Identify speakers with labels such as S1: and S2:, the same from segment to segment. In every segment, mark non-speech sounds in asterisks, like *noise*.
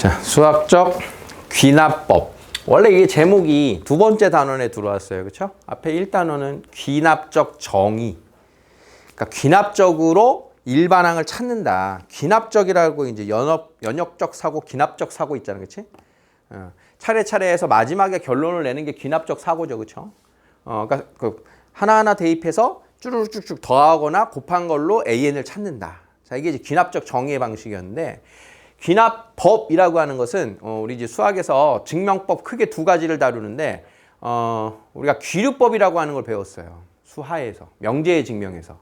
S1: 자, 수학적 귀납법. 원래 이게 제목이 두 번째 단원에 들어왔어요. 그렇죠? 앞에 1단원은 귀납적 정의. 그러니까 귀납적으로 일반항을 찾는다. 귀납적이라고 이제 연업, 연역적 사고, 귀납적 사고 있잖아요. 그렇지? 어, 차례차례 해서 마지막에 결론을 내는 게 귀납적 사고죠. 그렇죠? 어, 그러니까 그 하나하나 대입해서 쭈르륵 쭉쭉 더하거나 곱한 걸로 AN을 찾는다. 자, 이게 이제 귀납적 정의의 방식이었는데 귀납법이라고 하는 것은 어, 우리 이제 수학에서 증명법 크게 두 가지를 다루는데 어, 우리가 귀류법이라고 하는 걸 배웠어요. 수하에서 명제의 증명에서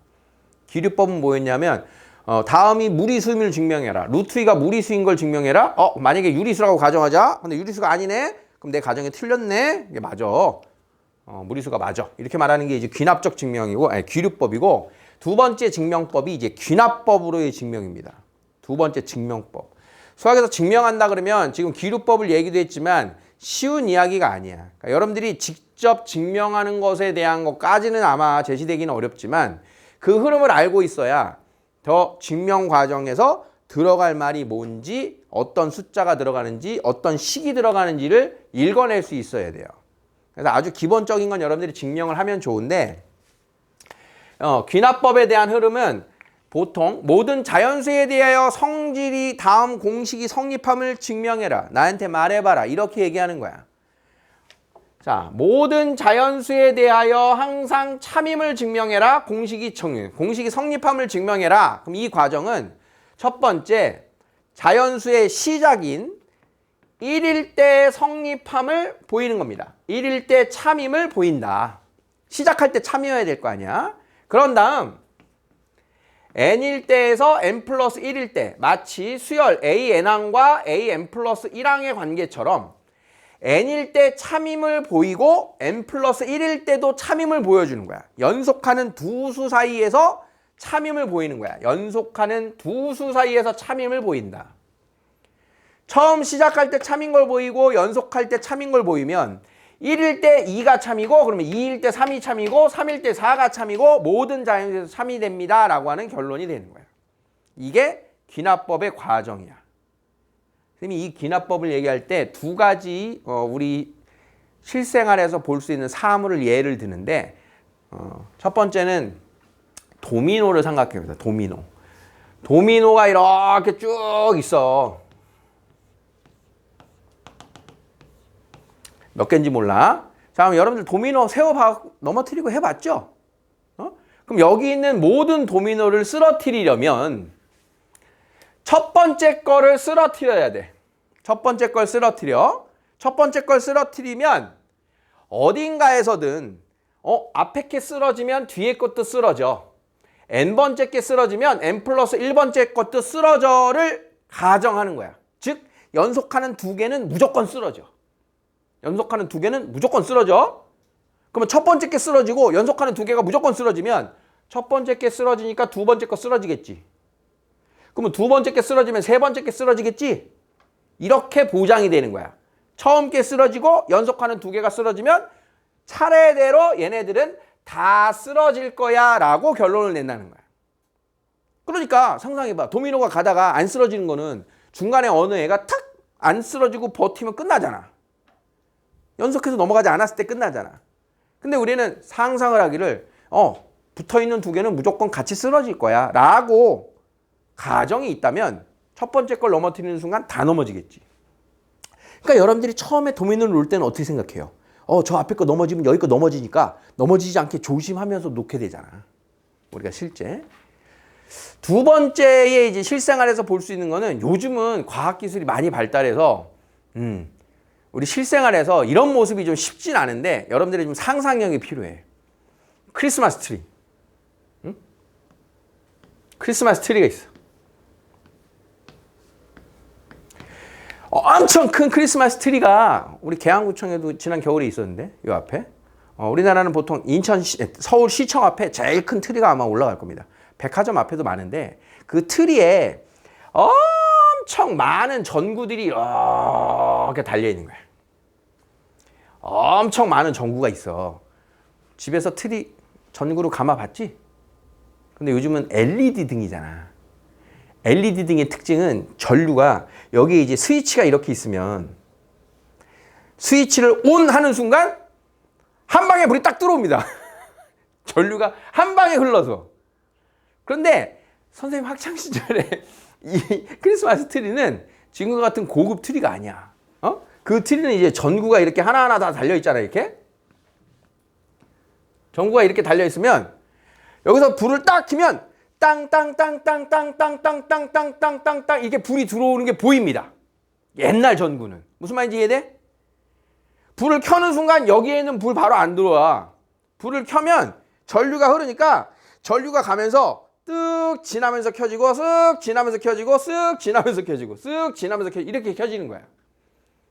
S1: 귀류법은 뭐였냐면 어, 다음이 무리수임을 증명해라. 루트 2가 무리수인 걸 증명해라. 어, 만약에 유리수라고 가정하자. 근데 유리수가 아니네. 그럼 내 가정이 틀렸네. 이게 맞아. 어, 무리수가 맞아. 이렇게 말하는 게 이제 귀납적 증명이고, 아니, 귀류법이고, 두 번째 증명법이 이제 귀납법으로의 증명입니다. 두 번째 증명법. 수학에서 증명한다 그러면 지금 귀류법을 얘기도 했지만 쉬운 이야기가 아니야. 그러니까 여러분들이 직접 증명하는 것에 대한 것까지는 아마 제시되기는 어렵지만 그 흐름을 알고 있어야 더 증명 과정에서 들어갈 말이 뭔지 어떤 숫자가 들어가는지 어떤 식이 들어가는지를 읽어낼 수 있어야 돼요. 그래서 아주 기본적인 건 여러분들이 증명을 하면 좋은데 어, 귀납법에 대한 흐름은 보통 모든 자연수에 대하여 성질이 다음 공식이 성립함을 증명해라. 나한테 말해봐라. 이렇게 얘기하는 거야. 자, 모든 자연수에 대하여 항상 참임을 증명해라. 공식이 정, 공식이 성립함을 증명해라. 그럼 이 과정은 첫 번째 자연수의 시작인 1일 때 성립함을 보이는 겁니다. 1일 때 참임을 보인다. 시작할 때 참여해야 될 거 아니야. 그런 다음 n일 때에서 n 플러스 1일 때 마치 수열 a-n항과 a-n 플러스 1항의 관계처럼 n일 때 참임을 보이고 n 플러스 1일 때도 참임을 보여주는 거야. 연속하는 두 수 사이에서 참임을 보이는 거야. 연속하는 두 수 사이에서 참임을 보인다. 처음 시작할 때 참인 걸 보이고 연속할 때 참인 걸 보이면 1일 때 2가 참이고 그러면 2일 때 3이 참이고 3일 때 4가 참이고 모든 자연수에서 참이 됩니다 라고 하는 결론이 되는 거예요. 이게 귀납법의 과정이야. 선생님이 이 귀납법을 얘기할 때 두 가지 어, 우리 실생활에서 볼 수 있는 사물을 예를 드는데 어, 첫 번째는 도미노를 생각해 봅니다. 도미노. 도미노가 이렇게 쭉 있어. 몇 개인지 몰라. 자, 그럼 여러분들 도미노 세워봐, 넘어뜨리고 해봤죠? 어? 그럼 여기 있는 모든 도미노를 쓰러뜨리려면 첫 번째 거를 쓰러뜨려야 돼. 첫 번째 걸 쓰러뜨려. 첫 번째 걸 쓰러뜨리면 어딘가에서든 어, 앞에 게 쓰러지면 뒤에 것도 쓰러져. n번째 게 쓰러지면 n 플러스 1번째 것도 쓰러져를 가정하는 거야. 즉 연속하는 두 개는 무조건 쓰러져. 연속하는 두 개는 무조건 쓰러져. 그러면 첫 번째 게 쓰러지고 연속하는 두 개가 무조건 쓰러지면 첫 번째 게 쓰러지니까 두 번째 거 쓰러지겠지. 그러면 두 번째 게 쓰러지면 세 번째 게 쓰러지겠지. 이렇게 보장이 되는 거야. 처음 게 쓰러지고 연속하는 두 개가 쓰러지면 차례대로 얘네들은 다 쓰러질 거야 라고 결론을 낸다는 거야. 그러니까 상상해봐. 도미노가 가다가 안 쓰러지는 거는 중간에 어느 애가 탁 안 쓰러지고 버티면 끝나잖아. 연속해서 넘어가지 않았을 때 끝나잖아. 근데 우리는 상상을 하기를 어 붙어 있는 두 개는 무조건 같이 쓰러질 거야 라고 가정이 있다면 첫 번째 걸 넘어뜨리는 순간 다 넘어지겠지. 그러니까 여러분들이 처음에 도미노를 놓을 때는 어떻게 생각해요? 어 저 앞에 거 넘어지면 여기 거 넘어지니까 넘어지지 않게 조심하면서 놓게 되잖아. 우리가 실제 두 번째에 이제 실생활에서 볼 수 있는 거는 요즘은 과학 기술이 많이 발달해서 음 우리 실생활에서 이런 모습이 좀 쉽진 않은데 여러분들이 좀 상상력이 필요해. 크리스마스 트리. 응? 크리스마스 트리가 있어. 엄청 큰 크리스마스 트리가 우리 계양구청에도 지난 겨울에 있었는데 이 앞에 어, 우리나라는 보통 인천 시, 서울 시청 앞에 제일 큰 트리가 아마 올라갈 겁니다. 백화점 앞에도 많은데 그 트리에 엄청 많은 전구들이 이렇게 달려 있는 거야. 엄청 많은 전구가 있어. 집에서 트리 전구로 감아 봤지? 근데 요즘은 LED 등이잖아. LED 등의 특징은 전류가 여기에 이제 스위치가 이렇게 있으면 스위치를 온 하는 순간 한 방에 불이 딱 들어옵니다. *laughs* 전류가 한 방에 흘러서. 그런데 선생님 학창 시절에 *laughs* 이 크리스마스 트리는 지금과 같은 고급 트리가 아니야. 어? 그 트리는 이제 전구가 이렇게 하나하나 다 달려 있잖아, 이렇게. 전구가 이렇게 달려 있으면 여기서 불을 딱 켜면 땅땅땅땅땅땅땅땅땅땅땅땅 이게 불이 들어오는 게 보입니다. 옛날 전구는 무슨 말인지 이해돼? 불을 켜는 순간 여기에는 불 바로 안 들어와. 불을 켜면 전류가 흐르니까 전류가 가면서 쓱 지나면서 켜지고 쓱 지나면서 켜지고 쓱 지나면서 켜지고 쓱 지나면서 켜 이렇게 켜지는 거야.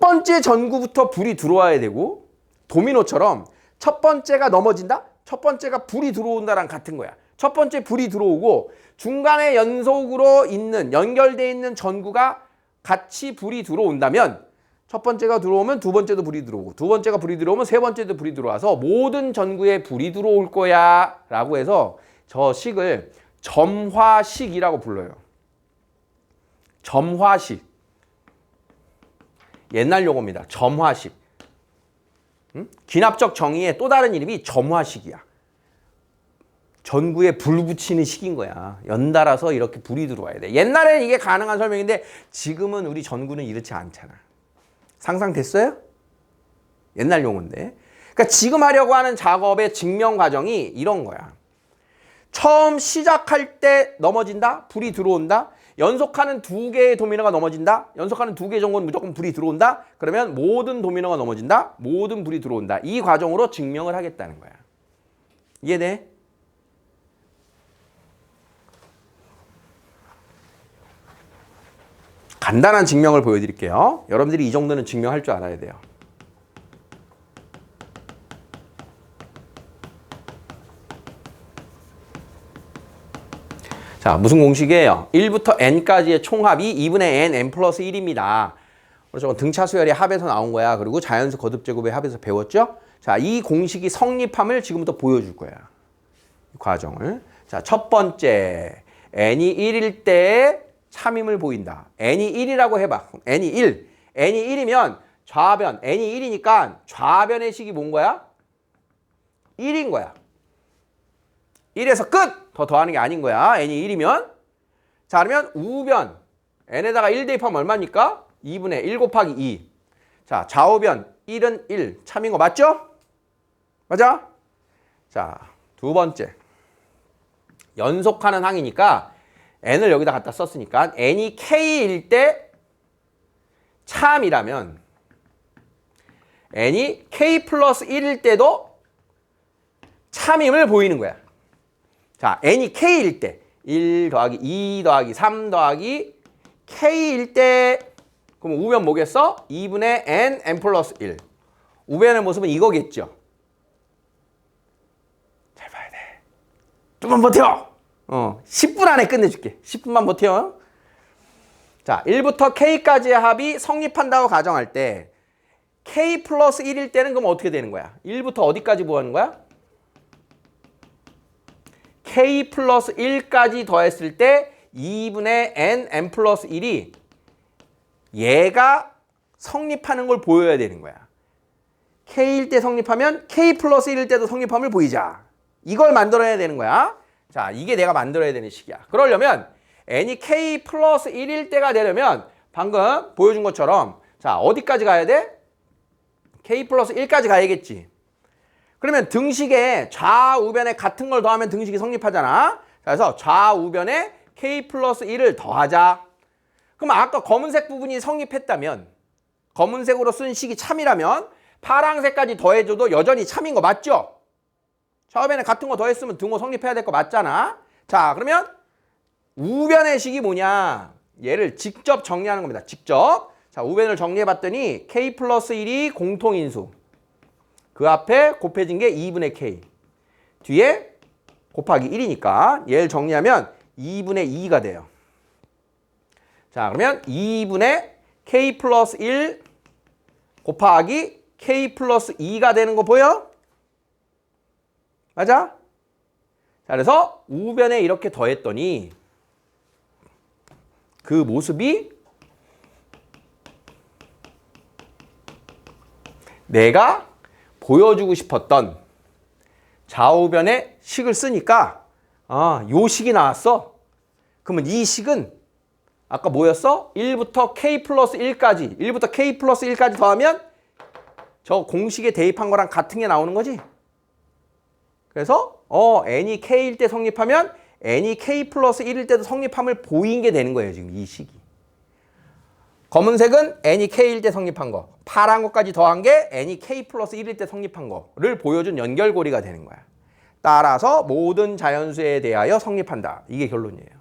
S1: 첫 번째 전구부터 불이 들어와야 되고 도미노처럼 첫 번째가 넘어진다? 첫 번째가 불이 들어온다랑 같은 거야. 첫 번째 불이 들어오고 중간에 연속으로 있는 연결돼 있는 전구가 같이 불이 들어온다면 첫 번째가 들어오면 두 번째도 불이 들어오고 두 번째가 불이 들어오면 세 번째도 불이 들어와서 모든 전구에 불이 들어올 거야 라고 해서 저 식을 점화식이라고 불러요. 점화식. 옛날 용어입니다. 점화식. 음? 귀납적 정의의 또 다른 이름이 점화식이야. 전구에 불 붙이는 식인 거야. 연달아서 이렇게 불이 들어와야 돼. 옛날에는 이게 가능한 설명인데 지금은 우리 전구는 이렇지 않잖아. 상상됐어요? 옛날 용어인데. 그러니까 지금 하려고 하는 작업의 증명 과정이 이런 거야. 처음 시작할 때 넘어진다? 불이 들어온다? 연속하는 두 개의 도미노가 넘어진다? 연속하는 두 개의 전구는 무조건 불이 들어온다? 그러면 모든 도미노가 넘어진다? 모든 불이 들어온다. 이 과정으로 증명을 하겠다는 거야. 이해돼? 간단한 증명을 보여드릴게요. 여러분들이 이 정도는 증명할 줄 알아야 돼요. 자, 무슨 공식이에요? 1부터 n까지의 총합이 2분의 n, n 플러스 1입니다. 그렇죠. 등차 수열의 합에서 나온 거야. 그리고 자연수 거듭 제곱의 합에서 배웠죠? 자, 이 공식이 성립함을 지금부터 보여줄 거야. 이 과정을. 자, 첫 번째. n이 1일 때 참임을 보인다. n이 1이라고 해봐. n이 1. n이 1이면 좌변, n이 1이니까 좌변의 식이 뭔 거야? 1인 거야. 1에서 끝! 더 더하는 게 아닌 거야. n이 1이면. 자, 그러면 우변. n에다가 1 대입하면 얼마입니까? 2분의 1 곱하기 2. 자, 좌우변 1은 1. 참인 거 맞죠? 맞아? 자, 두 번째. 연속하는 항이니까 n을 여기다 갖다 썼으니까 n이 k일 때 참이라면 n이 k 플러스 1일 때도 참임을 보이는 거야. 자, n이 k일 때 1 더하기 2 더하기 3 더하기 k일 때 그럼 우변 뭐겠어? 2분의 n, n 플러스 1. 우변의 모습은 이거겠죠. 잘 봐야 돼. 좀만 버텨. 어, 10분 안에 끝내줄게. 10분만 버텨. 자, 1부터 k까지의 합이 성립한다고 가정할 때 k 플러스 1일 때는 그럼 어떻게 되는 거야? 1부터 어디까지 구하는 거야? K 플러스 1까지 더했을 때 2분의 n, n 플러스 1이 얘가 성립하는 걸 보여야 되는 거야. k일 때 성립하면 k 플러스 1일 때도 성립함을 보이자. 이걸 만들어야 되는 거야. 자, 이게 내가 만들어야 되는 식이야. 그러려면 n이 k 플러스 1일 때가 되려면 방금 보여준 것처럼 자, 어디까지 가야 돼? k 플러스 1까지 가야겠지. 그러면 등식에 좌우변에 같은 걸 더하면 등식이 성립하잖아. 그래서 좌우변에 k 플러스 1을 더하자. 그럼 아까 검은색 부분이 성립했다면 검은색으로 쓴 식이 참이라면 파랑색까지 더해줘도 여전히 참인 거 맞죠? 처음에는 같은 거 더했으면 등호 성립해야 될 거 맞잖아. 자 그러면 우변의 식이 뭐냐? 얘를 직접 정리하는 겁니다. 직접. 자, 우변을 정리해 봤더니 k 플러스 1이 공통인수. 그 앞에 곱해진 게 2분의 k. 뒤에 곱하기 1이니까 얘를 정리하면 2분의 2가 돼요. 자, 그러면 2분의 k 플러스 1 곱하기 k 플러스 2가 되는 거 보여? 맞아? 자, 그래서 우변에 이렇게 더했더니 그 모습이 내가 보여주고 싶었던 좌우변의 식을 쓰니까 아, 요 식이 나왔어. 그러면 이 식은 아까 뭐였어? 1부터 k 플러스 1까지 1부터 k 플러스 1까지 더하면 저 공식에 대입한 거랑 같은 게 나오는 거지. 그래서 어 n이 k일 때 성립하면 n이 k 플러스 1일 때도 성립함을 보인 게 되는 거예요. 지금 이 식이. 검은색은 n이 k일 때 성립한 거, 파란 것까지 더한 게 n이 k 플러스 1일 때 성립한 거를 보여준 연결고리가 되는 거야. 따라서 모든 자연수에 대하여 성립한다. 이게 결론이에요.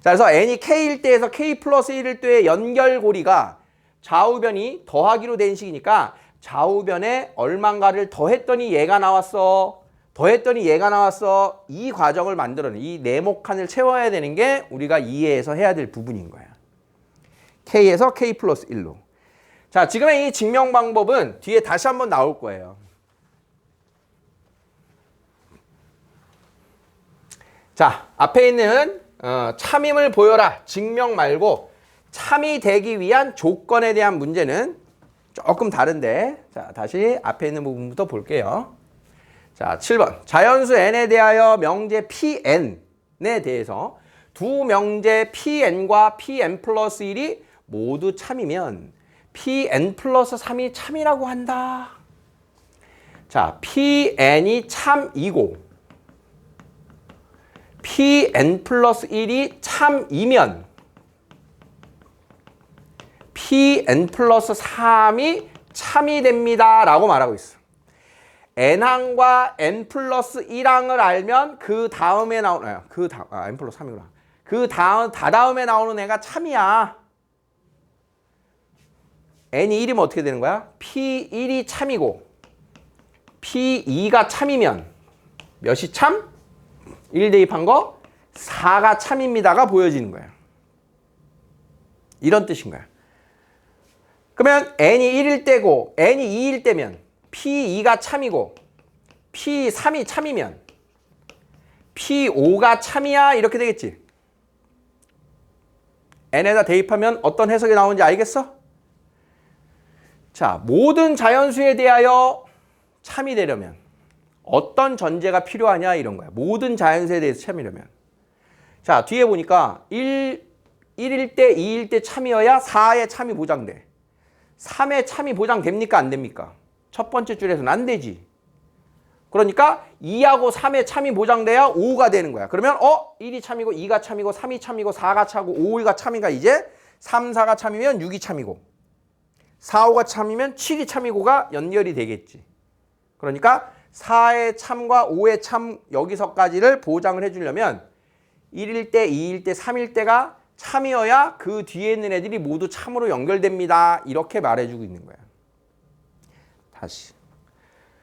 S1: 자, 그래서 n이 k일 때에서 k 플러스 1일 때의 연결고리가 좌우변이 더하기로 된 식이니까 좌우변에 얼만가를 더했더니 얘가 나왔어. 더했더니 얘가 나왔어. 이 과정을 만들어낸 이 네모칸을 채워야 되는 게 우리가 이해해서 해야 될 부분인 거야. K에서 k 플러스 1로. 자, 지금의 이 증명 방법은 뒤에 다시 한번 나올 거예요. 자, 앞에 있는 어, 참임을 보여라 증명 말고 참이 되기 위한 조건에 대한 문제는 조금 다른데 자 다시 앞에 있는 부분부터 볼게요. 자 7번 자연수 n에 대하여 명제 pn에 대해서 두 명제 pn과 pn 플러스 1이 모두 참이면 pn 플러스 3이 참이라고 한다. 자 pn이 참이고 pn 플러스 1이 참이면 pn 플러스 3이 참이 됩니다. 라고 말하고 있어. n항과 n 플러스 1항을 알면 그 다음에 나오는, 아, 그 다음, 아, n 플러스 3이구나. 그 다음, 다다음에 나오는 애가 참이야. N이 1이면 어떻게 되는 거야? p1이 참이고, p2가 참이면 몇이 참? 1 대입한 거 4가 참입니다가 보여지는 거예요. 이런 뜻인 거야. 그러면 n이 1일 때고 n이 2일 때면 p2가 참이고 p3이 참이면 p5가 참이야 이렇게 되겠지. n에다 대입하면 어떤 해석이 나오는지 알겠어? 자, 모든 자연수에 대하여 참이 되려면 어떤 전제가 필요하냐 이런 거야. 모든 자연수에 대해서 참이려면. 자, 뒤에 보니까 1, 1일 때, 2일 때 참이어야 4의 참이 보장돼. 3의 참이 보장됩니까? 안 됩니까? 첫 번째 줄에서는 안 되지. 그러니까 2하고 3의 참이 보장돼야 5가 되는 거야. 그러면 어? 1이 참이고 2가 참이고 3이 참이고 4가 차고 5가 참이가 이제 3, 4가 참이면 6이 참이고 4, 5가 참이면 7이 참이고가 연결이 되겠지. 그러니까 4의 참과 5의 참 여기서까지를 보장을 해주려면 1일 때, 2일 때, 3일 때가 참이어야 그 뒤에 있는 애들이 모두 참으로 연결됩니다. 이렇게 말해주고 있는 거야. 다시.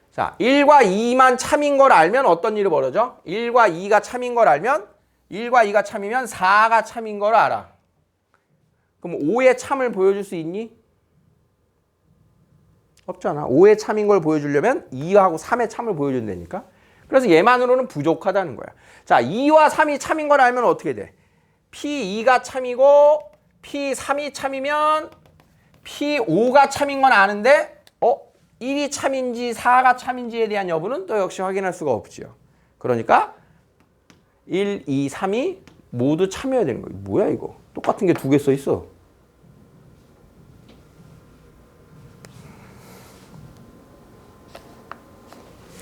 S1: 자, 1과 2만 참인 걸 알면 어떤 일이 벌어져? 1과 2가 참인 걸 알면 1과 2가 참이면 4가 참인 걸 알아. 그럼 5의 참을 보여줄 수 있니? 없잖아. 5의 참인 걸 보여주려면 2하고 3의 참을 보여준다니까. 그래서 얘만으로는 부족하다는 거야. 자, 2와 3이 참인 걸 알면 어떻게 돼? P2가 참이고 P3이 참이면 P5가 참인 건 아는데 어? 1이 참인지 4가 참인지에 대한 여부는 또 역시 확인할 수가 없지요. 그러니까 1, 2, 3이 모두 참여해야 되는 거예요. 뭐야 이거? 똑같은 게 두 개 써 있어.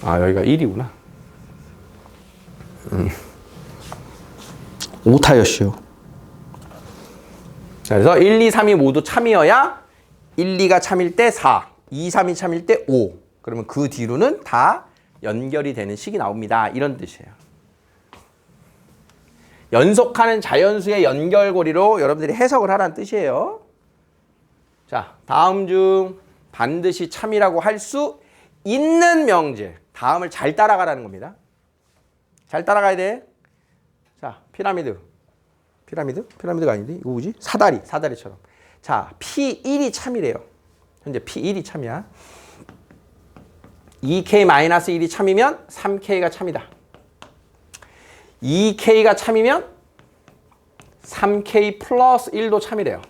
S1: 아 여기가 1이구나. 음. 오타였시오. 자, 그래서 1, 2, 3이 모두 참이어야 1, 2가 참일 때 4, 2, 3이 참일 때 5. 그러면 그 뒤로는 다 연결이 되는 식이 나옵니다. 이런 뜻이에요. 연속하는 자연수의 연결고리로 여러분들이 해석을 하라는 뜻이에요. 자, 다음 중 반드시 참이라고 할 수 있는 명제. 다음을 잘 따라가라는 겁니다. 잘 따라가야 돼. 자, 피라미드. 피라미드? 피라미드가 아닌데? 이거 뭐지? 사다리. 사다리처럼. 자, P1이 참이래요. 현재 P1이 참이야. 2K-1이 참이면 3K가 참이다. 2K가 참이면 3K 플러스 1도 참이래요.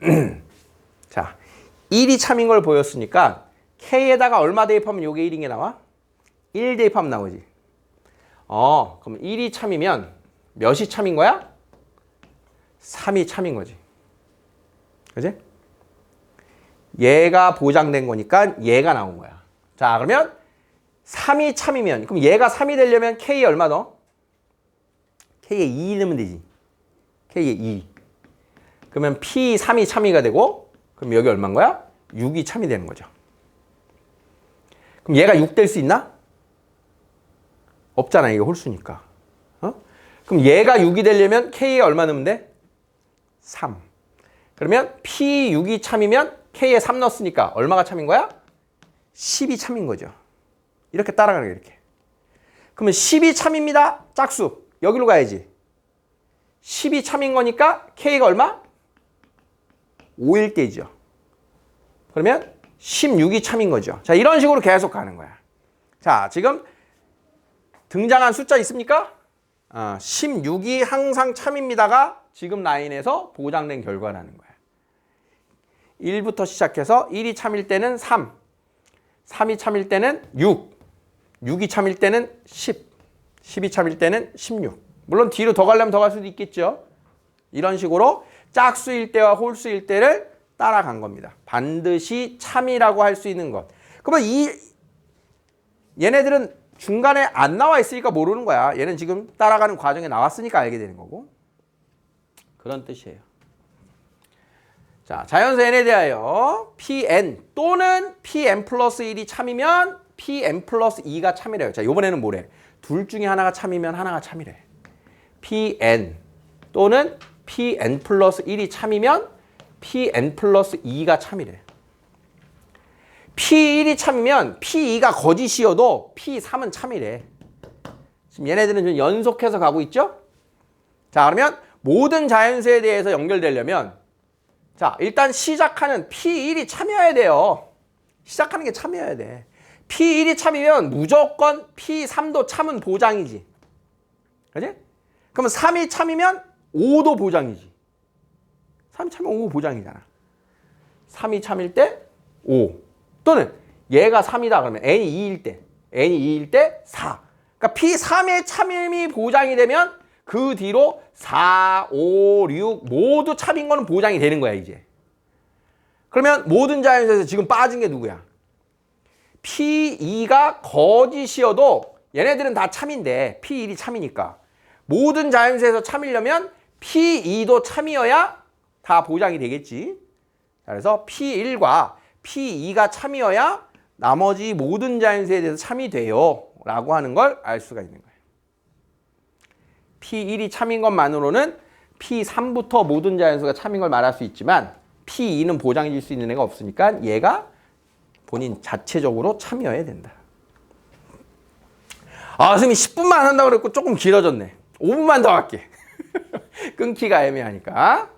S1: *clears throat* 자, 1이 참인 걸 보였으니까 K에다가 얼마 대입하면 요게 1인 게 나와? 1 대입하면 나오지. 어, 그럼 1이 참이면 몇이 참인 거야? 3이 참인 거지. 그지? 얘가 보장된 거니까 얘가 나온 거야. 자, 그러면 3이 참이면 그럼 얘가 3이 되려면 K에 얼마 넣어? K에 2 넣으면 되지. K에 2. 그러면 P 3이 참이가 되고 그럼 여기 얼마인 거야? 6이 참이 되는 거죠. 그럼 얘가 6 될 수 있나? 없잖아. 이게 홀수니까. 어? 그럼 얘가 6이 되려면 K에 얼마 넣으면 돼? 3. 그러면 P 6이 참이면 K에 3 넣었으니까 얼마가 참인 거야? 10이 참인 거죠. 이렇게 따라가는 거예요. 이렇게. 그러면 10이 참입니다. 짝수. 여기로 가야지. 10이 참인 거니까 K가 얼마? 5일 때죠. 그러면 16이 참인 거죠. 자, 이런 식으로 계속 가는 거야. 자, 지금 등장한 숫자 있습니까? 어, 16이 항상 참입니다가 지금 라인에서 보장된 결과라는 거야. 1부터 시작해서 1이 참일 때는 3, 3이 참일 때는 6, 6이 참일 때는 10, 10이 참일 때는 16. 물론 뒤로 더 가려면 더 갈 수도 있겠죠. 이런 식으로 짝수일 때와 홀수일 때를 따라간 겁니다. 반드시 참이라고 할 수 있는 것. 그러면 이 얘네들은 중간에 안 나와 있으니까 모르는 거야. 얘는 지금 따라가는 과정에 나왔으니까 알게 되는 거고. 그런 뜻이에요. 자, 자연수 n에 대하여 pn 또는 pn 플러스 1이 참이면 pn 플러스 2가 참이래요. 자, 요번에는 뭐래? 둘 중에 하나가 참이면 하나가 참이래. pn 또는 pn 플러스 1이 참이면 pn 플러스 2가 참이래. p1이 참이면 p2가 거짓이어도 p3은 참이래. 지금 얘네들은 좀 연속해서 가고 있죠? 자, 그러면 모든 자연수에 대해서 연결되려면 자, 일단 시작하는 P1이 참여해야 돼요. 시작하는 게 참여해야 돼. P1이 참이면 무조건 P3도 참은 보장이지. 그지? 그러면 3이 참이면 5도 보장이지. 3이 참이면 5 보장이잖아. 3이 참일 때 5. 또는 얘가 3이다 그러면 n이 2일 때, n이 2일 때 4. 그러니까 P3의 참임이 보장이 되면 그 뒤로 4, 5, 6 모두 참인 거는 보장이 되는 거야, 이제. 그러면 모든 자연수에서 지금 빠진 게 누구야? P2가 거짓이어도 얘네들은 다 참인데 P1이 참이니까 모든 자연수에서 참이려면 P2도 참이어야 다 보장이 되겠지. 자, 그래서 P1과 P2가 참이어야 나머지 모든 자연수에 대해서 참이 돼요. 라고 하는 걸 알 수가 있는 거예요. P1이 참인 것만으로는 P3부터 모든 자연수가 참인 걸 말할 수 있지만 P2는 보장해 줄 수 있는 애가 없으니까 얘가 본인 자체적으로 참여해야 된다. 아, 선생님 10분만 한다고 그랬고 조금 길어졌네. 5분만 더 할게. *laughs* 끊기가 애매하니까.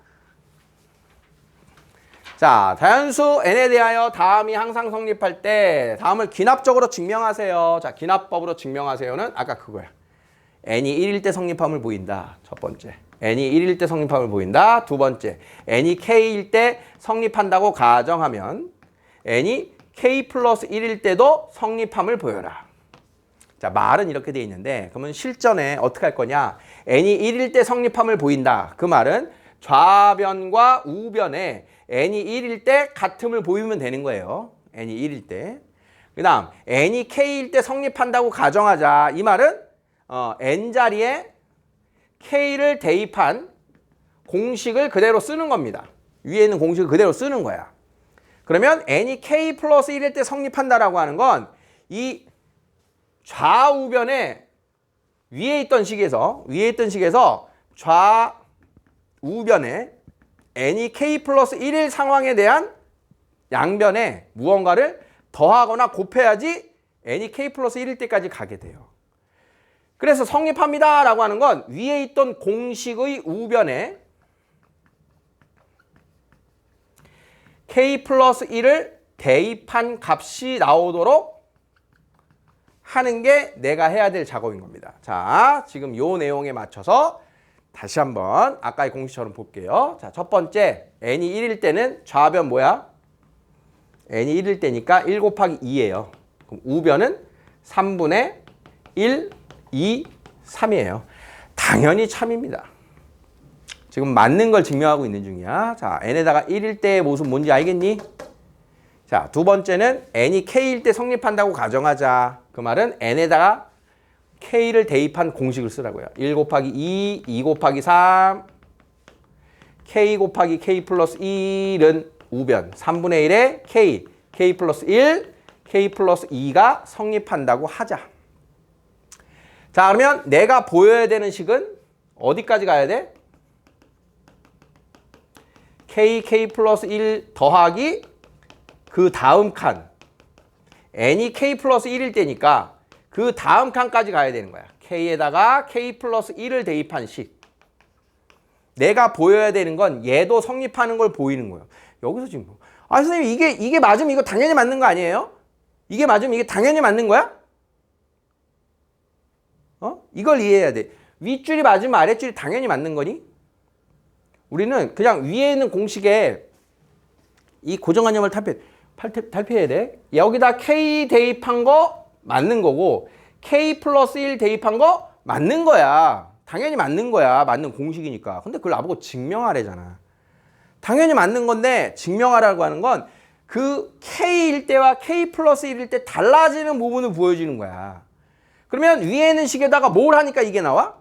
S1: 자, 자연수 n에 대하여 다음이 항상 성립할 때 다음을 기납적으로 증명하세요. 자, 기납법으로 증명하세요는 아까 그거야. n이 1일 때 성립함을 보인다. 첫 번째. n이 1일 때 성립함을 보인다. 두 번째. n이 k일 때 성립한다고 가정하면 n이 k 플러스 1일 때도 성립함을 보여라. 자, 말은 이렇게 돼 있는데 그러면 실전에 어떻게 할 거냐? n이 1일 때 성립함을 보인다. 그 말은 좌변과 우변에 n이 1일 때 같음을 보이면 되는 거예요. n이 1일 때. 그 다음 n이 k일 때 성립한다고 가정하자. 이 말은 어, n 자리에 k를 대입한 공식을 그대로 쓰는 겁니다. 위에 있는 공식을 그대로 쓰는 거야. 그러면 n이 k 플러스 1일 때 성립한다라고 하는 건 이 좌우변에 위에 있던 식에서 위에 있던 식에서 좌우변에 n이 k 플러스 1일 상황에 대한 양변에 무언가를 더하거나 곱해야지 n이 k 플러스 1일 때까지 가게 돼요. 그래서 성립합니다 라고 하는 건 위에 있던 공식의 우변에 k 플러스 1을 대입한 값이 나오도록 하는 게 내가 해야 될 작업인 겁니다. 자, 지금 요 내용에 맞춰서 다시 한번 아까의 공식처럼 볼게요. 자, 첫 번째 n이 1일 때는 좌변 뭐야? n이 1일 때니까 1 곱하기 2예요. 그럼 우변은 3분의 1, 2, 3이에요. 당연히 참입니다. 지금 맞는 걸 증명하고 있는 중이야. 자, n에다가 1일 때의 모습 뭔지 알겠니? 자, 두 번째는 n이 k일 때 성립한다고 가정하자. 그 말은 n에다가 k를 대입한 공식을 쓰라고요. 1 곱하기 2, 2 곱하기 3, k 곱하기 k 플러스 1은 우변, 3분의 1에 k, k 플러스 1, k 플러스 2가 성립한다고 하자. 자, 그러면 내가 보여야 되는 식은 어디까지 가야 돼? k, k 플러스 1 더하기 그 다음 칸. n이 k 플러스 1일 때니까 그 다음 칸까지 가야 되는 거야. k에다가 k 플러스 1을 대입한 식. 내가 보여야 되는 건 얘도 성립하는 걸 보이는 거예요. 여기서 지금 뭐, 아 선생님 이게 이게 맞으면 이거 당연히 맞는 거 아니에요? 이게 맞으면 이게 당연히 맞는 거야? 어? 이걸 이해해야 돼. 윗줄이 맞으면 아랫줄이 당연히 맞는 거니? 우리는 그냥 위에 있는 공식에 이 고정관념을 탈피, 탈피, 탈피해야 돼. 여기다 K 대입한 거 맞는 거고 K 플러스 1 대입한 거 맞는 거야. 당연히 맞는 거야. 맞는 공식이니까. 근데 그걸 나보고 증명하래잖아. 당연히 맞는 건데 증명하라고 하는 건 그 K일 때와 K 플러스 1일 때 달라지는 부분을 보여주는 거야. 그러면 위에 있는 식에다가 뭘 하니까 이게 나와?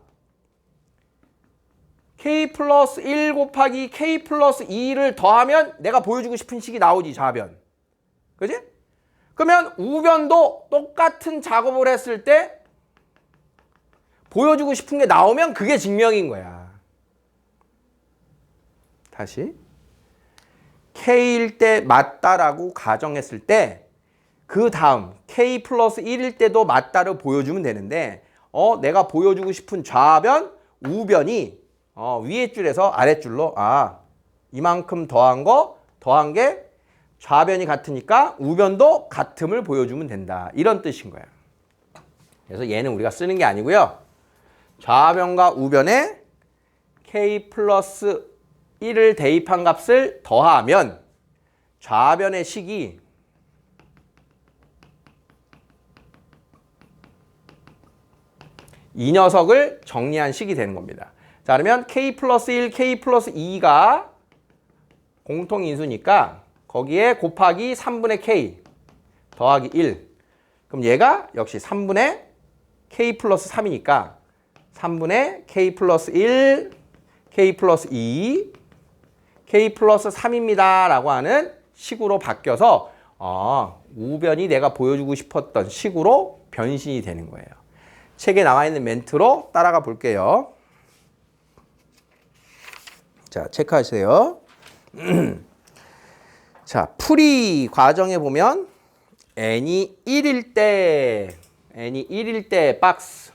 S1: K 플러스 1 곱하기 K 플러스 2를 더하면 내가 보여주고 싶은 식이 나오지 좌변. 그지? 그러면 우변도 똑같은 작업을 했을 때 보여주고 싶은 게 나오면 그게 증명인 거야. 다시. K일 때 맞다라고 가정했을 때 그 다음 K 플러스 1일 때도 맞다를 보여주면 되는데 어 내가 보여주고 싶은 좌변, 우변이 어, 위에 줄에서 아랫 줄로 아 이만큼 더한 거 더한 게 좌변이 같으니까 우변도 같음을 보여주면 된다 이런 뜻인 거야. 그래서 얘는 우리가 쓰는 게 아니고요. 좌변과 우변에 k 플러스 1을 대입한 값을 더하면 좌변의 식이 이 녀석을 정리한 식이 되는 겁니다. 자, 그러면 k 플러스 1, k 플러스 2가 공통인수니까 거기에 곱하기 3분의 k 더하기 1. 그럼 얘가 역시 3분의 k 플러스 3이니까 3분의 k 플러스 1, k 플러스 2, k 플러스 3입니다. 라고 하는 식으로 바뀌어서 어, 우변이 내가 보여주고 싶었던 식으로 변신이 되는 거예요. 책에 나와 있는 멘트로 따라가 볼게요. 자, 체크하세요. *clears throat* 자, 풀이 과정에 보면 n이 1일 때 n이 1일 때 박스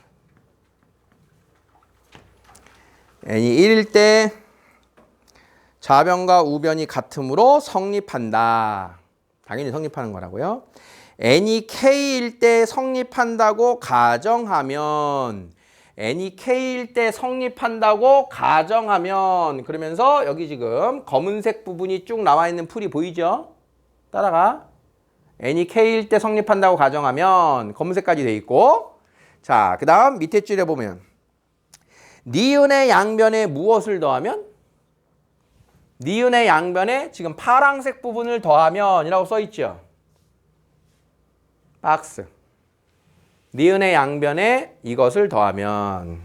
S1: n이 1일 때 좌변과 우변이 같으므로 성립한다. 당연히 성립하는 거라고요. n이 k일 때 성립한다고 가정하면 n이 k일 때 성립한다고 가정하면 그러면서 여기 지금 검은색 부분이 쭉 나와 있는 풀이 보이죠? 따라가. n이 k일 때 성립한다고 가정하면 검은색까지 돼 있고 자, 그 다음 밑에 줄에 보면 니은의 양변에 무엇을 더하면 니은의 양변에 지금 파랑색 부분을 더하면 이라고 써 있죠. 박스. 니은의 양변에 이것을 더하면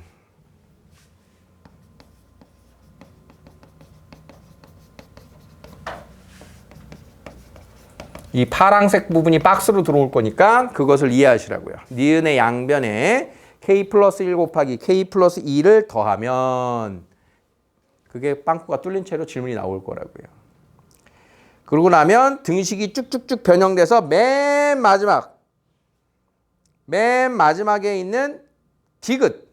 S1: 이 파랑색 부분이 박스로 들어올 거니까 그것을 이해하시라고요. 니은의 양변에 k 플러스 1 곱하기 k 플러스 2를 더하면 그게 빵꾸가 뚫린 채로 질문이 나올 거라고요. 그러고 나면 등식이 쭉쭉쭉 변형돼서 맨 마지막 맨 마지막에 있는 디귿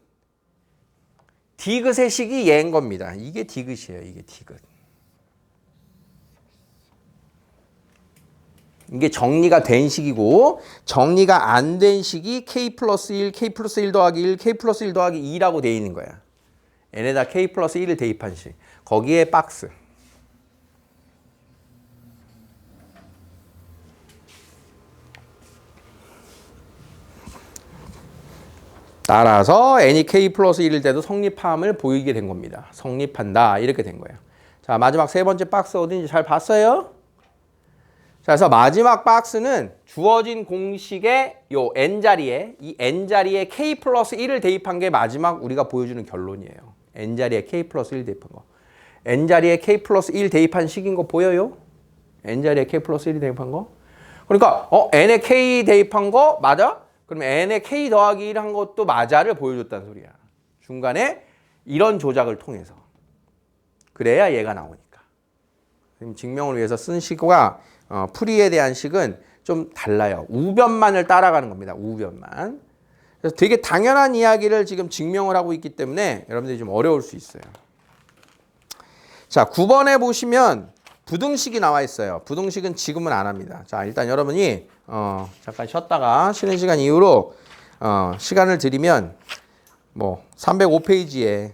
S1: 디귿의 식이 얘인 겁니다. 이게 디귿이에요. 이게 디귿. 이게 정리가 된 식이고 정리가 안 된 식이 k 플러스 1, k 플러스 1 더하기 1, k 플러스 1 더하기 2라고 돼 있는 거야. n에다 k 플러스 1을 대입한 식. 거기에 박스. 따라서 n이 k 플러스 1일 때도 성립함을 보이게 된 겁니다. 성립한다 이렇게 된 거예요. 자 마지막 세 번째 박스 어딘지 잘 봤어요? 자, 그래서 마지막 박스는 주어진 공식의 요 n 자리에 이 n 자리에 k 플러스 1을 대입한 게 마지막 우리가 보여주는 결론이에요. n 자리에 k 플러스 1 대입한 거. n 자리에 k 플러스 1 대입한 식인 거 보여요? n 자리에 k 플러스 1 대입한 거? 그러니까 어 n에 k 대입한 거 맞아? 그러면 n에 k 더하기 1 한 것도 맞아를 보여줬다는 소리야. 중간에 이런 조작을 통해서. 그래야 얘가 나오니까. 증명을 위해서 쓴 식과 어, 풀이에 대한 식은 좀 달라요. 우변만을 따라가는 겁니다. 우변만. 그래서 되게 당연한 이야기를 지금 증명을 하고 있기 때문에 여러분들이 좀 어려울 수 있어요. 자, 9번에 보시면 부등식이 나와 있어요. 부등식은 지금은 안 합니다. 자, 일단 여러분이 어, 잠깐 쉬었다가 쉬는 시간 이후로 어, 시간을 드리면 뭐 305페이지에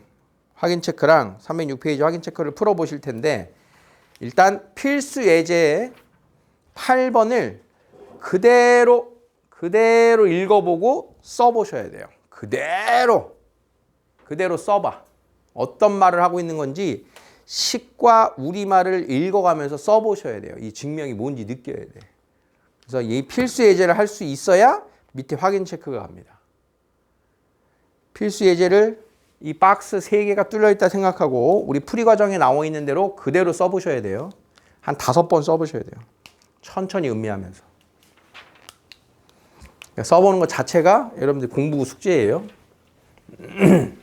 S1: 확인 체크랑 306페이지 확인 체크를 풀어 보실 텐데 일단 필수 예제에 8번을 그대로 그대로 읽어 보고 써 보셔야 돼요. 그대로 그대로 써 봐. 어떤 말을 하고 있는 건지 식과 우리말을 읽어가면서 써보셔야 돼요. 이 증명이 뭔지 느껴야 돼. 그래서 이 필수 예제를 할 수 있어야 밑에 확인 체크가 갑니다. 필수 예제를 이 박스 3개가 뚫려 있다 생각하고 우리 풀이 과정에 나와 있는 대로 그대로 써보셔야 돼요. 한 다섯 번 써보셔야 돼요. 천천히 음미하면서. 써보는 것 자체가 여러분들 공부 숙제예요. *clears throat*